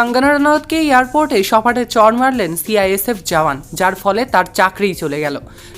কঙ্গনা রানাওয়াতকে এয়ারপোর্টে সপাটে চড় মারলেন সিআইএসএফ জওয়ান, যার ফলে তার চাকরিই চলে গেল।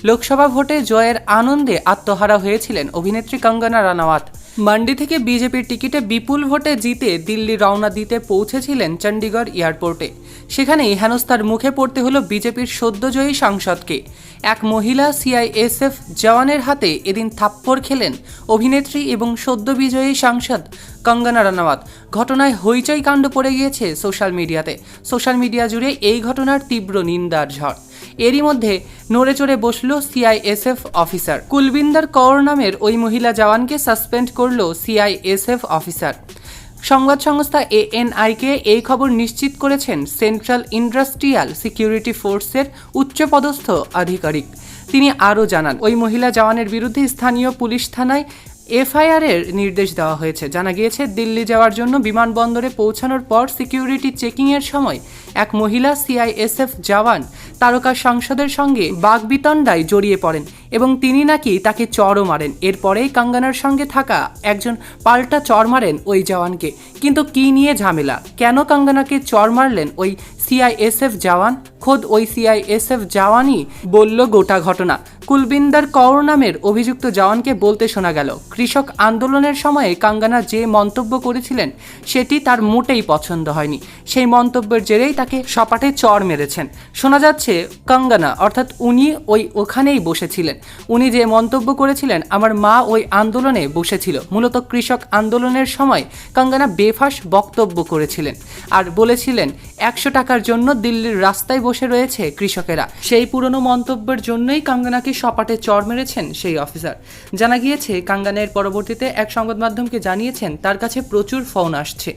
লোকসভা ভোটে জয়ের আনন্দে আত্মহারা হয়েছিলেন অভিনেত্রী কঙ্গনা রানাওয়াত মান্ডি থেকে বিজেপির টিকিটে বিপুল ভোটে জিতে দিল্লি রওনা দিতে পৌঁছেছিলেন চণ্ডীগড় এয়ারপোর্টে। সেখানেই হেনস্তার মুখে পড়তে হলো বিজেপির সদ্যজয়ী সাংসদকে। এক মহিলা সিআইএসএফ জওয়ানের হাতে এদিন থাপ্পড় খেলেন অভিনেত্রী এবং সদ্য বিজয়ী সাংসদ কঙ্গনা রানাওয়াত। ঘটনায় হইচই কাণ্ড পড়ে গিয়েছে সোশ্যাল মিডিয়াতে। সোশ্যাল মিডিয়া জুড়ে এই ঘটনার তীব্র নিন্দার ঝড়। এরই মধ্যে নড়ে চড়ে বসল সিআইএসএফ অফিসার কুলবিন্দার কৌর নামের ওই মহিলা জওয়ানকে সাসপেন্ড করল সিআইএসএফ অফিসার সংবাদ সংস্থা এএনআইকে এই খবর নিশ্চিত করেছেন সেন্ট্রাল ইন্ডাস্ট্রিয়াল সিকিউরিটি ফোর্সের উচ্চপদস্থ আধিকারিক। তিনি আরও জানান, ওই মহিলা জওয়ানের বিরুদ্ধে স্থানীয় পুলিশ থানায় এফআইআর এর নির্দেশ দেওয়া হয়েছে। জানা গিয়েছে, দিল্লি যাওয়ার জন্য বিমানবন্দরে পৌঁছানোর পর সিকিউরিটি চেকিং এর সময় এক মহিলা সিআইএসএফ জওয়ান তারকা সংসদের সঙ্গে বাগবিতণ্ডায় জড়িয়ে পড়েন এবং তিনি নাকি তাকে চড়ও মারেন। এরপরেই কাঙ্গানার সঙ্গে থাকা একজন পাল্টা চড় মারেন ওই জওয়ানকে। কিন্তু কি নিয়ে ঝামেলা? কেন কাঙ্গানাকে চড় মারলেন ওই সিআইএসএফ জওয়ান? খোদ ওই সিআইএসএফ জওয়ানই বলল গোটা ঘটনা। কুলবিন্দার কৌর নামের অভিযুক্ত জওয়ানকে বলতে শোনা গেল। কৃষক আন্দোলনের সময়ে কাঙ্গানা যে মন্তব্য করেছিলেন, সেটি তার মোটেই পছন্দ হয়নি। সেই মন্তব্যের জেরেই তাকে সপাটে চড় মেরেছেন। শোনা যাচ্ছে, কাঙ্গানা, অর্থাৎ উনি ওই ওখানেই বসেছিলেন। উনি যে মন্তব্য করেছিলেন, আমার মা ওই আন্দোলনে বসেছিল। মূলত কৃষক আন্দোলনের সময় কাঙ্গানা বেফাস বক্তব্য করেছিলেন আর বলেছিলেন, একশো টাকার জন্য দিল্লির রাস্তায় বসে রয়েছে কৃষকেরা। সেই পুরনো মন্তব্যের জন্যই কাঙ্গানাকে সপাটে চড় মেরেছেন সেই অফিসার? জানা গিয়েছে, কাঙ্গানের পরবর্তীতে এক সংবাদ মাধ্যমকে জানিয়েছেন, তার কাছে প্রচুর ফোন আসছে।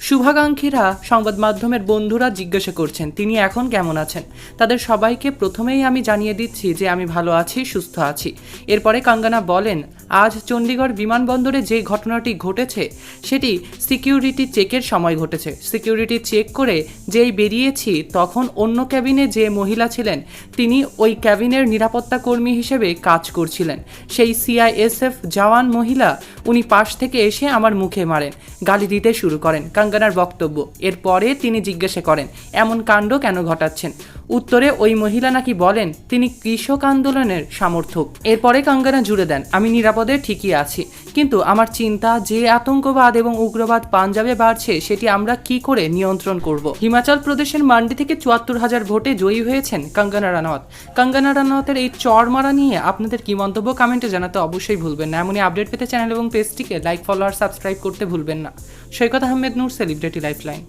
শুভাকাঙ্ক্ষীরা সংবাদ মাধ্যমের বন্ধুরা জিজ্ঞাসা করছেন, তিনি এখন কেমন আছেন? তাদের সবাইকে প্রথমেই আমি জানিয়ে দিচ্ছি যে আমি ভালো আছি, সুস্থ আছি। এরপরে কাঙ্গানা বলেন আজ চণ্ডীগড় বিমানবন্দরে যে ঘটনাটি ঘটেছে, সেটি সিকিউরিটি চেকের সময় ঘটেছে। সিকিউরিটি চেক করে যেই বেরিয়েছি, তখন অন্য ক্যাবিনে যে মহিলা ছিলেন, তিনি ওই ক্যাবিনের নিরাপত্তা কর্মী হিসেবে কাজ করছিলেন। সেই সিআইএসএফ জওয়ান মহিলা, উনি পাশ থেকে এসে আমার মুখে মারেন, গালি দিতে শুরু করেন, কাঙ্গানার বক্তব্য। এরপরে তিনি জিজ্ঞাসা করেন, এমন কাণ্ড কেন ঘটাচ্ছেন? উত্তরে ওই মহিলা নাকি বলেন, তিনি কৃষক আন্দোলনের সমর্থক। এরপরে কাঙ্গানা জুড়ে দেন, আমি নিরাপদে ঠিকই আছি, কিন্তু আমার চিন্তা যে আতঙ্কবাদ এবং উগ্রবাদ পাঞ্জাবে বাড়ছে, সেটি আমরা কি করে নিয়ন্ত্রণ করব? হিমাচল প্রদেশের মান্ডি থেকে চুয়াত্তর হাজার ভোটে জয়ী হয়েছেন কাঙ্গানা রানাওয়াত। কাঙ্গানা রানাওয়াতের এই চড় মারা নিয়ে আপনাদের কি মন্তব্য কমেন্টে জানাতে অবশ্যই ভুলবেন না। এমনই আপডেট পেতে চ্যানেল এবং পেজটিকে লাইক, ফলো আর সাবস্ক্রাইব করতে ভুলবেন না। Saikat Ahmed Noor, celebrity lifeline.